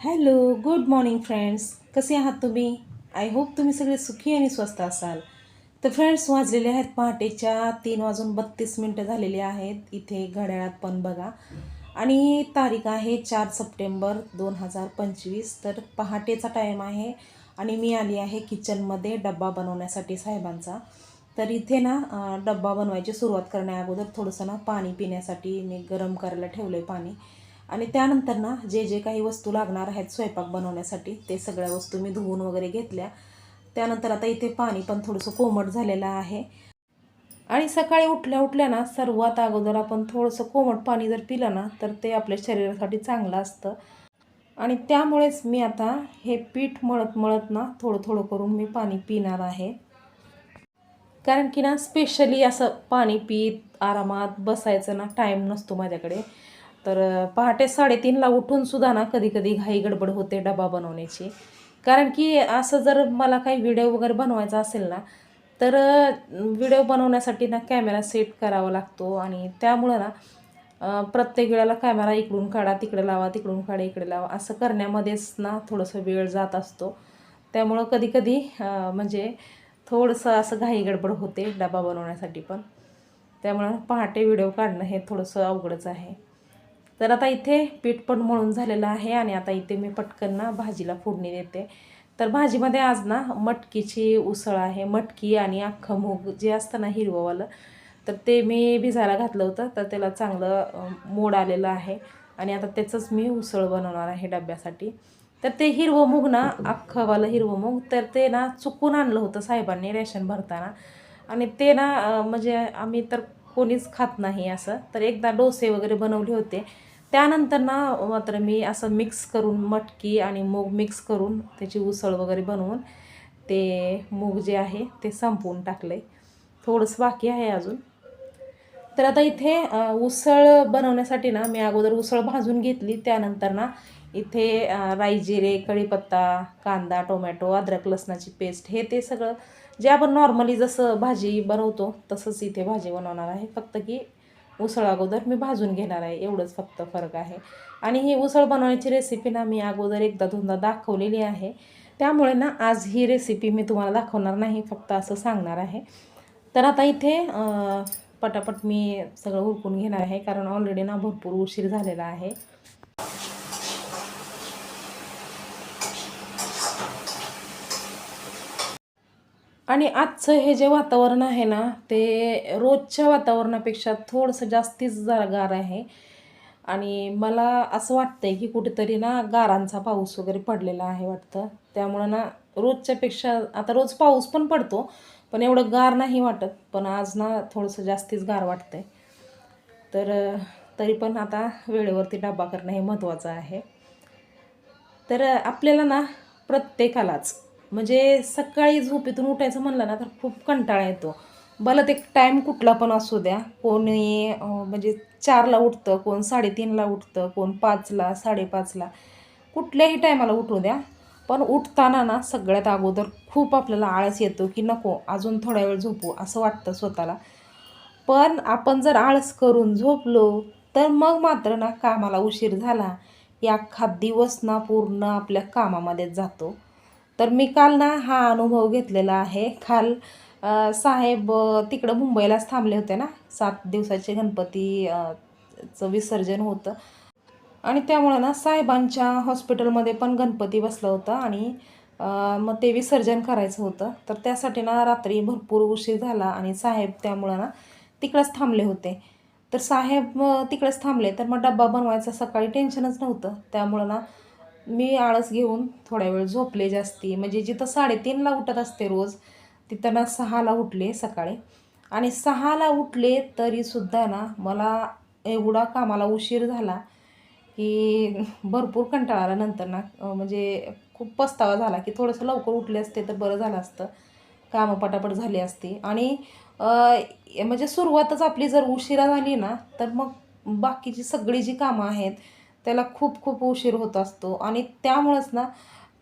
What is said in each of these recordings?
Hello good morning friends कसे आहात तुम्ही? आय होप तुम्ही सगळे सुखी आणि स्वस्त असाल. तर फ्रेंड्स वाजलेले आहेत पहाटेच्या तीन वाजून बत्तीस मिनटं झालेली आहेत. इथे घड्याळात पण बघा. आणि तारीख आहे चार सप्टेंबर दोन हजार पंचवीस. तर पहाटेचा टाईम आहे. आणि मी आली आहे किचनमध्ये डब्बा बनवण्यासाठी साहेबांचा. तर इथे ना डब्बा बनवायची सुरुवात करण्या अगोदर थोडंसं ना पाणी पिण्यासाठी मी गरम करायला ठेवलं आहे पाणी. आणि त्यानंतर ना जे जे काही वस्तू लागणार आहेत स्वयंपाक बनवण्यासाठी ते सगळ्या वस्तू मी धुवून वगैरे घेतल्या. त्यानंतर आता इथे पाणी पण थोडंसं कोमट झालेलं आहे. आणि सकाळी उठल्या उठल्या ना सर्वात अगोदर आपण थोडंसं कोमट पाणी जर पिलं ना तर ते आपल्या शरीरासाठी चांगलं असतं. आणि त्यामुळेच मी आता हे पीठ मळत मळत ना थोडं थोडं करून मी पाणी पिणार आहे. कारण की ना स्पेशली असं पाणी पीत आरामात बसायचं ना टाईम नसतो माझ्याकडे. तर पहाटे साडेतीनला उठून सुद्धा ना कधी कधी घाई गडबड होते डबा बनवण्याची. कारण की असं जर मला काही व्हिडिओ वगैरे बनवायचा असेल ना तर व्हिडिओ बनवण्यासाठी ना कॅमेरा सेट करावा लागतो आणि त्यामुळं ना प्रत्येक वेळेला कॅमेरा इकडून काढा तिकडे लावा तिकडून काढा इकडे लावा असं करण्यामध्येच ना थोडंसं वेळ जात असतो. त्यामुळं कधीकधी म्हणजे थोडंसं असं घाई गडबड होते डबा बनवण्यासाठी पण. त्यामुळं पहाटे व्हिडिओ काढणं हे थोडंसं अवघडच आहे. तर आता इथे पीठ पण मळून झालेलं आहे आणि आता इथे मी पटकन ना भाजीला फोडणी देते. तर भाजीमध्ये आज ना मटकीची उसळ आहे. मटकी आणि अख्खं मूग जे असतं ना हिरवंवालं तर ते मी भिजायला घातलं होतं. तर त्याला चांगलं मोड आलेलं आहे. आणि आता त्याचंच मी उसळ बनवणार आहे डब्यासाठी. तर ते हिरवं मूग ना अख्खंवालं हिरवं मूग तर ते ना चुकून आणलं होतं साहेबांनी रेशन भरताना. आणि ते ना म्हणजे आम्ही तर कोणीच खात नाही असं. तर एकदा डोसे वगैरे बनवले होते. त्यानंतर ना मात्र मी असं मिक्स करून मटकी आणि मूग मिक्स करून त्याची उसळ वगैरे बनवून ते मूग जे आहे ते संपवून टाकले थोडंसं बाकी आहे अजून. तर आता इथे उसळ बनवण्यासाठी ना मी अगोदर उसळ भाजून घेतली. त्यानंतर ना इथे रायजिरे राई जिरे कढीपत्ता कांदा टोमॅटो अद्रक लसणाची पेस्ट हे ते सगळं जे आपण नॉर्मली जसं भाजी बनवतो तसंच इथे भाजी बनवणार आहे. फक्त की उसळ अगोदर मी भाजून घेणार आहे एवढंच फक्त फरक आहे. आणि ही उसळ बनवण्याची रेसिपी ना मी अगोदर एकदा दोनदा दाखवलेली आहे. त्यामुळे ना आज ही रेसिपी मी तुम्हाला दाखवणार नाही फक्त असं सांगणार आहे. तर आता इथे पटापट मी सगळं उरकून घेणार आहे कारण ऑलरेडी ना भरपूर उशीर झालेला आहे. आणि आजचं हे जे वातावरण आहे ना ते रोजच्या वातावरणापेक्षा थोडंसं जास्तीच जा गार आहे. आणि मला असं वाटतं आहे की कुठेतरी ना गारांचा पाऊस वगैरे पडलेला आहे वाटतं. त्यामुळं ना रोजच्यापेक्षा आता रोज पाऊस पण पडतो पण एवढं गार नाही वाटत. पण आज ना थोडंसं जास्तीच गार वाटतंय. तर तरी पण आता वेळेवरती डबा करणं हे महत्त्वाचं आहे. तर आपल्याला ना प्रत्येकालाच म्हणजे सकाळी झोपेतून उठायचं म्हणलं ना तर खूप कंटाळा येतो. भलं ते टाईम कुठला पण असू द्या. कोणी म्हणजे चारला उठतं कोण साडेतीनला उठतं कोण पाचला साडेपाचला. कुठल्याही टायमाला उठू द्या. पण उठताना ना सगळ्यात अगोदर खूप आपल्याला आळस येतो की नको अजून थोडा वेळ झोपू असं वाटतं स्वतःला. पण आपण जर आळस करून झोपलो तर मग मात्र ना कामाला उशीर झाला. की अख्खा दिवस ना पूर्ण आपल्या कामामध्येच जातो. तर मी काल ना हा अनुभव घेतलेला आहे. काल साहेब तिकडं मुंबईलाच थांबले होते ना. सात दिवसाचे गणपती चं विसर्जन होतं. आणि त्यामुळं ना साहेबांच्या हॉस्पिटलमध्ये पण गणपती बसला होता आणि मग ते विसर्जन करायचं होतं. तर त्यासाठी ना रात्री भरपूर उशीर झाला आणि साहेब त्यामुळं ना तिकडंच थांबले होते. तर साहेब तिकडेच थांबले. तर मग डब्बा बनवायचा सकाळी टेन्शनच नव्हतं. त्यामुळं ना मी आळस घेऊन थोड्या वेळ झोपले जास्ती. म्हणजे जिथं साडेतीनला उठत असते रोज तिथं ना सहाला उठले सकाळी. आणि सहाला उठले तरीसुद्धा ना मला एवढा कामाला उशीर झाला की भरपूर कंटाळा आला नंतर ना. म्हणजे खूप पस्तावा झाला की थोडंसं लवकर उठले असते तर बरं झालं असतं. कामं पटापट झाली असती. आणि म्हणजे सुरुवातच आपली जर उशिरा झाली ना तर मग बाकीची सगळी जी कामं आहेत त्याला खूप खूप उशीर होत असतो. आणि त्यामुळंच ना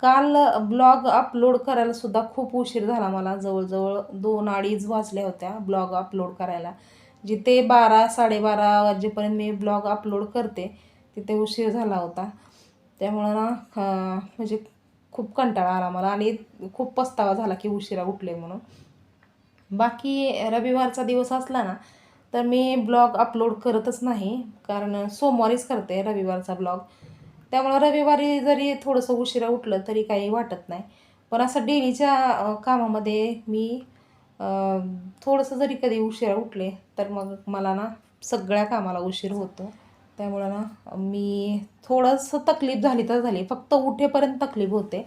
काल ब्लॉग अपलोड करायला सुद्धा खूप उशीर झाला मला. जवळजवळ दोन अडीच वाजल्या होत्या ब्लॉग अपलोड करायला. जिथे बारा साडेबारा वाजेपर्यंत मी ब्लॉग अपलोड करते तिथे उशीर झाला होता. त्यामुळं ना म्हणजे खूप कंटाळा आला मला आणि खूप पस्तावा झाला की उशिरा उठले म्हणून. बाकी रविवारचा दिवस असला ना तर मी ब्लॉग अपलोड करतच नाही कारण सोमवारीच करते रविवारचा ब्लॉग. त्यामुळं रविवारी जरी थोडंसं उशिरा उठलं तरी काही वाटत नाही. पण असं डेलीच्या कामामध्ये मी थोडंसं जरी कधी उशिरा उठले तर मग मला ना सगळ्या कामाला उशीर होतो. त्यामुळं ना मी थोडंसं तकलीफ झाली तर झाली फक्त उठेपर्यंत तकलीफ होते.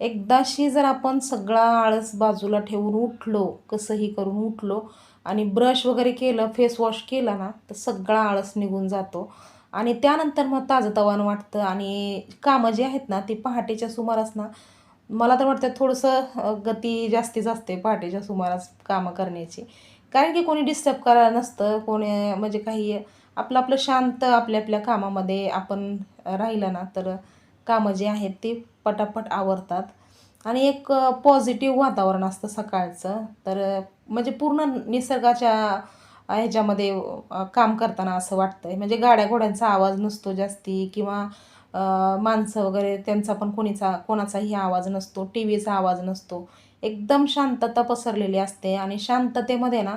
एकदाशी जर आपण सगळा आळस बाजूला ठेवून उठलो कसंही करून उठलो आणि ब्रश वगैरे केलं फेस वॉश केला ना तर सगळा आळस निघून जातो. आणि त्यानंतर मग ताजंतवानं वाटतं आणि कामं जी आहेत ना ती पहाटेच्या सुमारास ना मला तर वाटतं थोडंसं गती जास्तीच असते पहाटेच्या सुमारास कामं करण्याची. कारण की कोणी डिस्टर्ब करायला नसतं कोणी म्हणजे काही आपलं आपलं शांत आपल्या आपल्या कामामध्ये आपण राहिलं ना तर कामं जी आहेत ती पटापट आवरतात. आणि एक पॉझिटिव्ह वातावरण असतं सकाळचं. तर म्हणजे पूर्ण निसर्गाच्या ह्याच्यामध्ये काम करताना असं वाटतं आहे म्हणजे गाड्या घोड्यांचा आवाज नसतो जास्ती किंवा माणसं वगैरे त्यांचा पण कोणीचा कोणाचाही आवाज नसतो टी व्हीचा आवाज नसतो. एकदम शांतता पसरलेली असते आणि शांततेमध्ये ना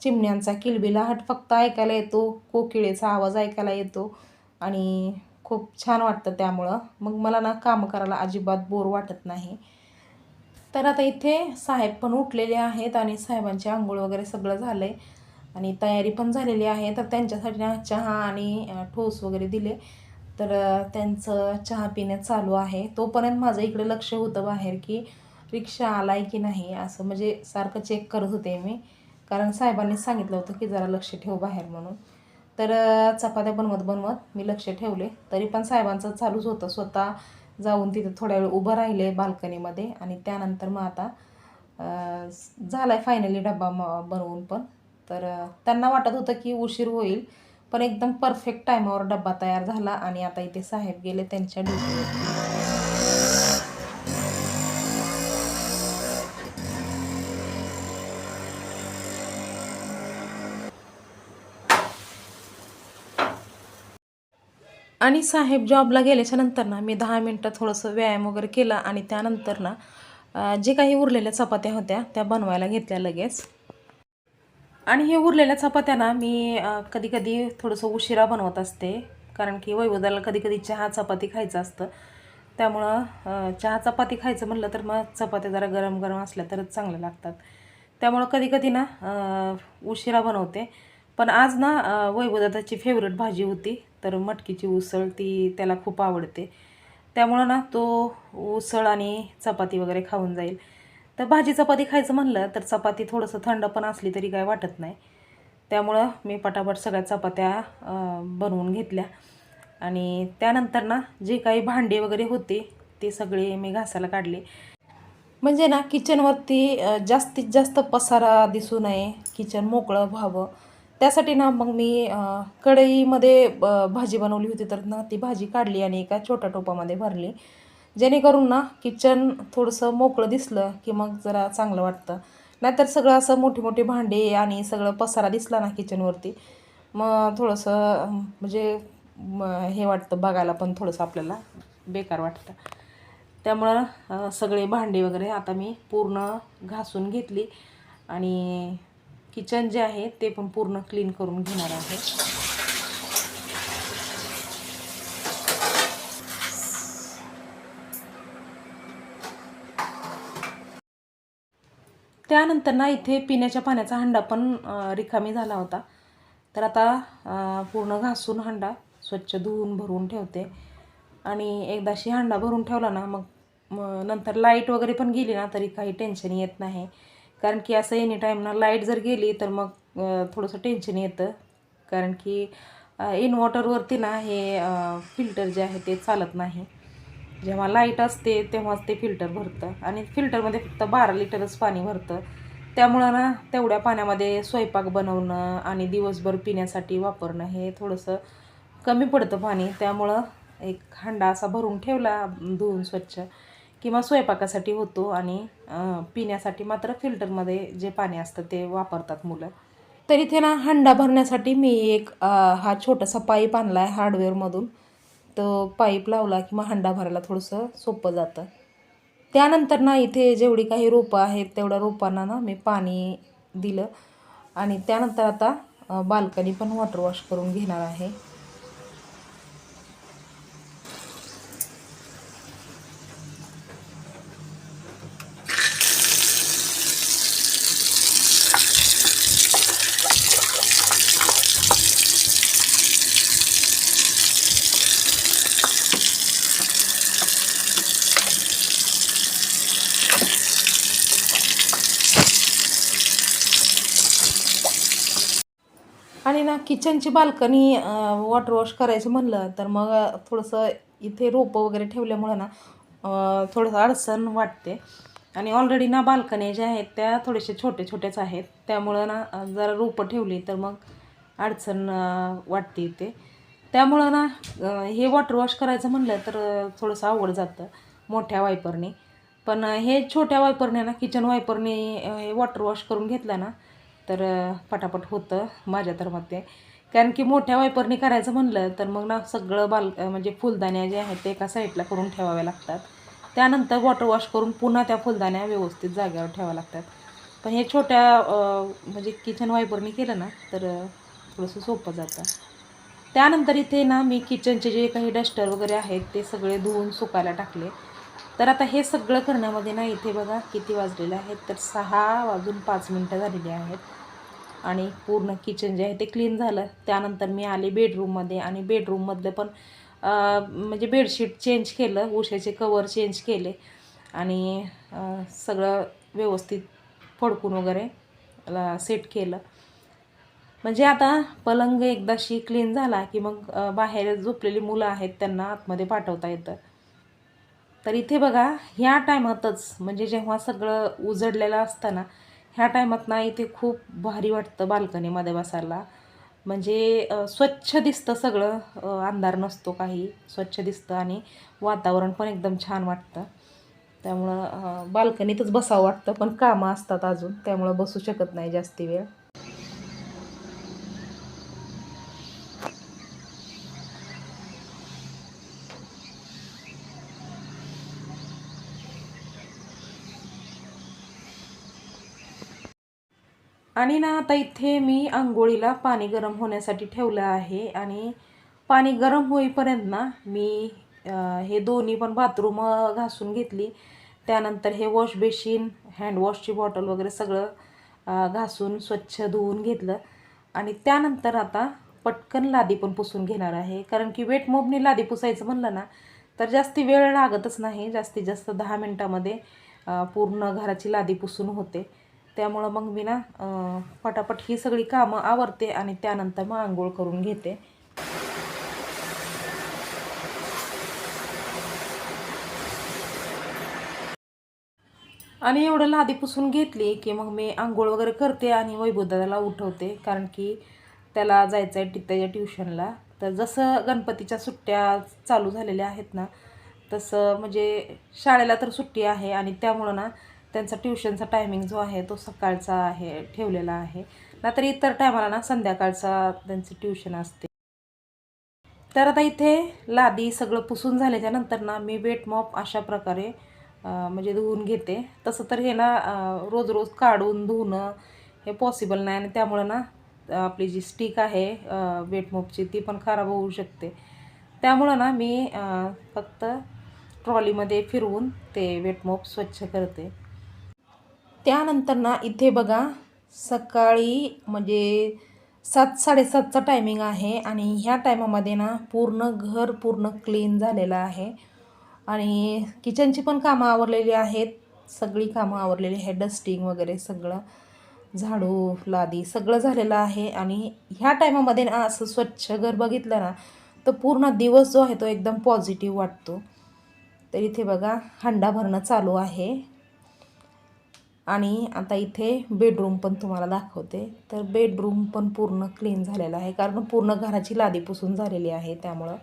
चिमण्यांचा किलबिलाहट फक्त ऐकायला येतो कोकिळेचा आवाज ऐकायला येतो आणि खूप छान वाटतं त्यामुळं. मग मला ना कामं करायला अजिबात बोर वाटत नाही. तर आता इथे साहेब पण उठलेले आहेत आणि साहेबांची आंघोळ वगैरे सगळं झालं आहे आणि तयारी पण झालेली आहे. तर त्यांच्यासाठी ना चहा आणि ठोस वगैरे दिले. तर त्यांचं चहा पिण्यात चालू आहे. तोपर्यंत माझं इकडे लक्ष होतं बाहेर की रिक्षा आलाय की नाही असं म्हणजे सारखं चेक करत होते मी. कारण साहेबांनी सांगितलं होतं की जरा लक्ष ठेव बाहेर म्हणून. तर चपात्या बनवत बनवत मी लक्ष ठेवले. तरी पण साहेबांचं चालूच होतं. स्वतः जाऊन तिथं थोड्या वेळ उभं राहिले बाल्कनीमध्ये आणि त्यानंतर मग आता झाला झालाय फायनली डब्बा म बनवून पण. तर त्यांना वाटत होतं की उशीर होईल पण एकदम परफेक्ट टायमावर डब्बा तयार झाला आणि आता इथे साहेब गेले त्यांच्या ड्युटीवरती आणि साहेब जॉबला गेल्याच्यानंतर ना मी दहा मिनटं थोडंसं व्यायाम वगैरे केला आणि त्यानंतर ना जे काही उरलेल्या चपात्या होत्या त्या बनवायला घेतल्या लगेच. आणि हे उरलेल्या चपात्या ना मी कधी कधी थोडंसं उशिरा बनवत असते कारण की वैभदाला कधी कधी चहा चपाती खायचं असतं. त्यामुळं चहा चपाती खायचं म्हणलं तर मग चपात्या जरा गरम गरम असल्या तरच चांगल्या लागतात. त्यामुळं कधी कधी ना उशिरा बनवते. पण आज ना अ, वैभवदादाची फेवरेट भाजी होती तर मटकीची उसळ ती त्याला खूप आवडते. त्यामुळं ना तो उसळ आणि चपाती वगैरे खाऊन जाईल. तर भाजी चपाती खायचं म्हणलं तर चपाती थोडंसं थंड पण असली तरी काय वाटत नाही. त्यामुळं मी पटापट सगळ्या चपात्या बनवून घेतल्या. आणि त्यानंतर ना जे काही भांडे वगैरे होते ते सगळे मी घासायला काढले. म्हणजे ना किचनवरती जास्तीत जास्त पसारा दिसू नये किचन मोकळं व्हावं त्यासाठी ना मग मी कढईमध्ये ब- भाजी बनवली होती तर ना ती भाजी काढली आणि एका छोट्या टोपामध्ये भरली. जेणेकरून ना किचन थोडंसं मोकळं दिसलं की मग जरा चांगलं वाटतं. नाहीतर सगळं असं मोठी मोठी भांडी आणि सगळं पसारा दिसला ना किचनवरती मग थोडंसं म्हणजे हे वाटतं बघायला पण थोडंसं आपल्याला बेकार वाटतं. त्यामुळं सगळे भांडी वगैरे आता मी पूर्ण घासून घेतली आणि किचन जे आहे ते पण पूर्ण क्लीन करून घेणार आहे. त्यानंतर ना इथे पिण्याच्या पाण्याचा हंडा पण रिकामी झाला होता. तर आता पूर्ण घासून हंडा स्वच्छ धुवून भरून ठेवते. आणि एकदाशी हंडा भरून ठेवला ना मग मग नंतर लाइट वगैरे पण गेली ना तरी काही टेन्शन येत नाही. कारण की असं एनी टाईम ना लाइट जर गेली तर मग थोडंसं टेन्शन येतं. कारण की इन्व्हर्टरवरती ना हे फिल्टर जे आहे ते चालत नाही. जेव्हा लाइट असते तेव्हाच ते फिल्टर भरतं. आणि फिल्टरमध्ये फक्त बारा लिटरच पाणी भरतं. त्यामुळं ना तेवढ्या पाण्यामध्ये स्वयंपाक बनवणं आणि दिवसभर पिण्यासाठी वापरणं हे थोडंसं कमी पडतं पाणी. त्यामुळं एक हांडा असा भरून ठेवला धुवून स्वच्छ. किंवा स्वयंपाकासाठी होतो आणि पिण्यासाठी मात्र फिल्टरमध्ये जे पाणी असतं ते वापरतात मुलं. तर इथे ना हंडा भरण्यासाठी मी एक हा छोटासा पाईप आणला आहे हार्डवेअरमधून. तो पाईप लावला की मग हंडा भरायला थोडंसं सोपं जातं. त्यानंतर ना इथे जेवढी काही रोपं आहेत तेवढ्या रोपांना ना मी पाणी दिलं. आणि त्यानंतर आता बाल्कनी पण वॉटर वॉश करून घेणार आहे आणि ना किचनची बाल्कनी वॉटर वॉश करायचं म्हणलं तर मग थोडंसं इथे रोपं वगैरे ठेवल्यामुळं ना थोडंसं अडचण वाटते. आणि ऑलरेडी ना बाल्कनी ज्या आहेत त्या थोडेसे छोटे छोटेच आहेत. त्यामुळं ना जरा रोपं ठेवली तर मग अडचण वाटते इथे. त्यामुळं ना हे वॉटर वॉश करायचं म्हणलं तर थोडंसं अवघड जातं मोठ्या वायपरने पण हे छोट्या वायपरने ना किचन वायपरने हे वॉटर वॉश करून घेतलं ना तर पटापट होतं माझ्या तर मते. कारण की मोठ्या वायपरनी करायचं म्हणलं तर मग ना सगळं बाल म्हणजे फुलदाण्या जे आहेत ते एका साईडला करून ठेवाव्या लागतात. त्यानंतर वॉटर वॉश करून पुन्हा त्या फुलदाण्या व्यवस्थित जागेवर ठेवाव्या लागतात. पण हे छोट्या म्हणजे किचन वायपरनी केलं ना तर थोडंसं सोपं जातं. त्यानंतर इथे ना मी किचनचे जे काही डस्टर वगैरे आहेत ते सगळे धुवून सुकायला टाकले. तर आता हे सगळं करण्यामध्ये ना इथे बघा किती वाजलेले आहेत तर सहा वाजून पाच मिनटं झालेली आहेत. आणि पूर्ण किचन जे आहे ते क्लीन झालं. त्यानंतर मी आले बेडरूममध्ये आणि बेडरूममधलं पण म्हणजे बेडशीट चेंज केलं उशाचे कवर चेंज केले. आणि सगळं व्यवस्थित फडकून वगैरे सेट केलं. म्हणजे आता पलंग एकदाशी क्लीन झाला की मग बाहेर झोपलेली मुलं आहेत त्यांना आतमध्ये पाठवता येतं. तर इथे बघा ह्या टायमातच म्हणजे जेव्हा सगळं उजडलेलं असतं ना ह्या टायमात ना इथे खूप भारी वाटतं बाल्कनीमध्ये बसायला. म्हणजे स्वच्छ दिसतं सगळं अंधार नसतो काही स्वच्छ दिसतं आणि वातावरण पण एकदम छान वाटतं. त्यामुळं बाल्कनीतच बसावं वाटतं पण कामं असतात अजून त्यामुळं बसू शकत नाही जास्ती वेळ. आणि ना आता इथे मी आंघोळीला पाणी गरम होण्यासाठी ठेवलं आहे आणि पाणी गरम होईपर्यंत ना मी हे दोन्ही पण बाथरूम घासून घेतली. त्यानंतर हे वॉश बेसिन हँडवॉशची बॉटल वगैरे सगळं घासून स्वच्छ धुवून घेतलं. आणि त्यानंतर आता पटकन लादी पण पुसून घेणार आहे. कारण की वेट मोबनी लादी पुसायचं म्हणलं ना तर जास्ती वेळ लागतच नाही. जास्तीत जास्त दहा मिनटामध्ये पूर्ण घराची लादी पुसून होते. त्यामुळं मग मी ना पटापट ही सगळी कामं आवरते आणि त्यानंतर मग आंघोळ करून घेते. आणि एवढं लादी पुसून घेतली की मग मी आंघोळ वगैरे करते आणि वैभवदादाला उठवते. कारण की त्याला जायचं आहे त्याच्या ट्युशनला. तर जसं गणपतीच्या सुट्ट्या चालू झालेल्या आहेत ना तसं म्हणजे शाळेला तर सुट्टी आहे आणि त्यामुळं ना त्यांचा ट्युशनचा टायमिंग जो आहे तो सकाळचा आहे ठेवलेला आहे. नाहीतर इतर टायमाला ना संध्याकाळचा त्यांचं ट्युशन असते. तर आता इथे लादी सगळं पुसून झाल्याच्यानंतर ना मी वेट मॉप अशा प्रकारे म्हणजे धुवून घेते. तसं तर हे ना रोज रोज काढून धुवणं हे पॉसिबल नाही आणि त्यामुळं ना आपली जी स्टिक आहे वेट मॉपची ती पण खराब होऊ शकते. त्यामुळं ना मी फक्त ट्रॉलीमध्ये फिरवून ते वेट मॉप स्वच्छ करते. त्यानंतर ना इथे बघा सकाळी म्हणजे सात साडेसातचा टायमिंग आहे आणि ह्या टायमामध्ये ना पूर्ण घर पूर्ण क्लीन झालेलं आहे. आणि किचनची पण कामं आवरलेली आहेत सगळी कामं आवरलेली आहे डस्टिंग वगैरे सगळं झाडू लादी सगळं झालेलं आहे. आणि ह्या टायमामध्ये ना असं स्वच्छ घर बघितलं ना तर पूर्ण दिवस जो आहे तो एकदम पॉझिटिव्ह वाटतो. तर इथे बघा हंडा भरणं चालू आहे. आणि आता इथे बेडरूम पण तुम्हाला दाखवते. तर बेडरूम पण पूर्ण क्लीन झालेला आहे. कारण पूर्ण घराची लादी पुसून झालेली आहे त्यामुळं.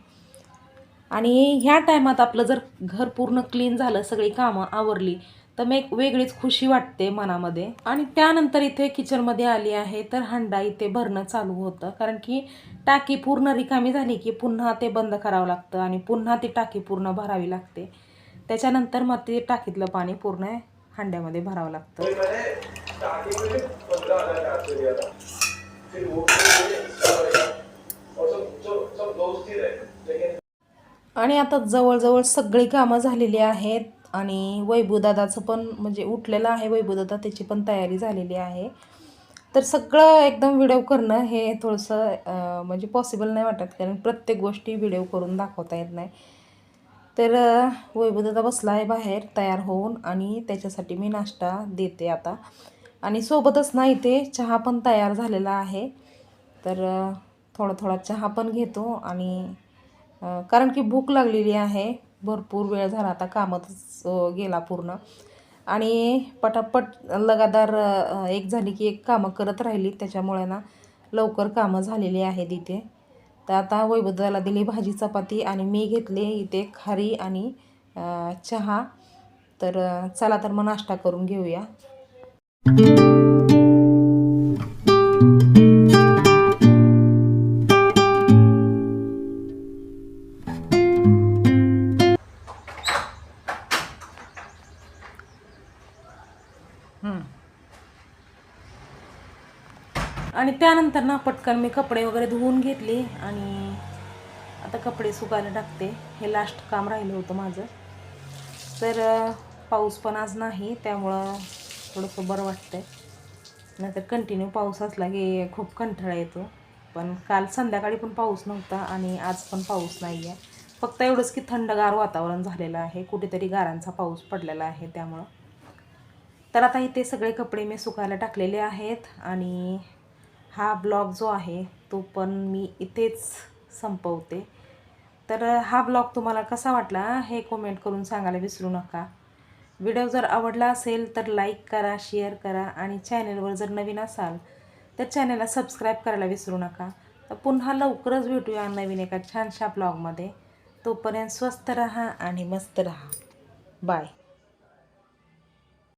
आणि ह्या टायमात आपलं जर घर पूर्ण क्लीन झालं सगळी कामं आवरली तर मग एक वेगळीच खुशी वाटते मनामध्ये. आणि त्यानंतर इथे किचनमध्ये आली आहे तर हंडा इथे भरणं चालू होतं. कारण की टाकी पूर्ण रिकामी झाली की पुन्हा ते बंद करावं लागतं आणि पुन्हा ती टाकी पूर्ण भरावी लागते. त्याच्यानंतर मग ते टाकीतलं पाणी पूर्ण हांड्यामध्ये भरावं लागतं. आणि आता जवळजवळ सगळी कामं झालेली आहेत आणि वैभूदादाचं पण म्हणजे उठलेलं आहे वैभूदादा त्याची पण तयारी झालेली आहे. तर सगळं एकदम व्हिडिओ करणं हे थोडंसं म्हणजे पॉसिबल नाही वाटत कारण प्रत्येक गोष्टी व्हिडिओ करून दाखवता येत नाही. तर अं, वैभवदादा बसला आहे बाहेर तयार होऊन आणि त्याच्यासाठी मी नाश्ता देते आता. आणि सोबतच ना इथे चहा पण तयार झालेला आहे. तर थोडा थोडा चहा पण घेतो आणि कारण की भूक लागलेली आहे. भरपूर वेळ झाला आता कामातच गेला पूर्ण. आणि पटापट लगातार एक झाली की एक कामं करत राहिली. त्याच्यामुळे ना लवकर कामं झालेली आहेत इथे. तर आता वैभवदाला दिली भाजी चपाती आणि मी घेतले इथे खारी आणि चहा. तर चला तर मग नाश्ता करून घेऊया. आणि त्यानंतर ना पटकन मी कपडे वगैरे धुवून घेतले आणि आता कपडे सुकायला टाकते. हे लास्ट काम राहिलं होतं माझं. तर पाऊस पण आज नाही त्यामुळं थोडंसं बरं वाटतंय. नाहीतर कंटिन्यू पाऊस असला की खूप कंटाळा येतो. पण काल संध्याकाळी पण पाऊस नव्हता आणि आज पण पाऊस नाही आहे फक्त एवढंच की थंडगार वातावरण झालेलं आहे. कुठेतरी गारांचा पाऊस पडलेला आहे त्यामुळं. तर आता इथे सगळे कपडे मी सुकायला टाकलेले आहेत आणि हा ब्लॉग जो आहे तो पण मी इथेच संपवते. तर हा ब्लॉग तुम्हाला कसा वाटला हे कमेंट करून सांगायला विसरू नका. व्हिडिओ जर आवडला असेल तर लाईक करा शेअर करा आणि चॅनलवर जर नवीन असाल तर चॅनलला सबस्क्राईब करायला विसरू नका. तर पुन्हा लवकरच भेटूया नवीन एका छानशा ब्लॉगमध्ये. तोपर्यंत स्वस्त रहा आणि मस्त रहा. बाय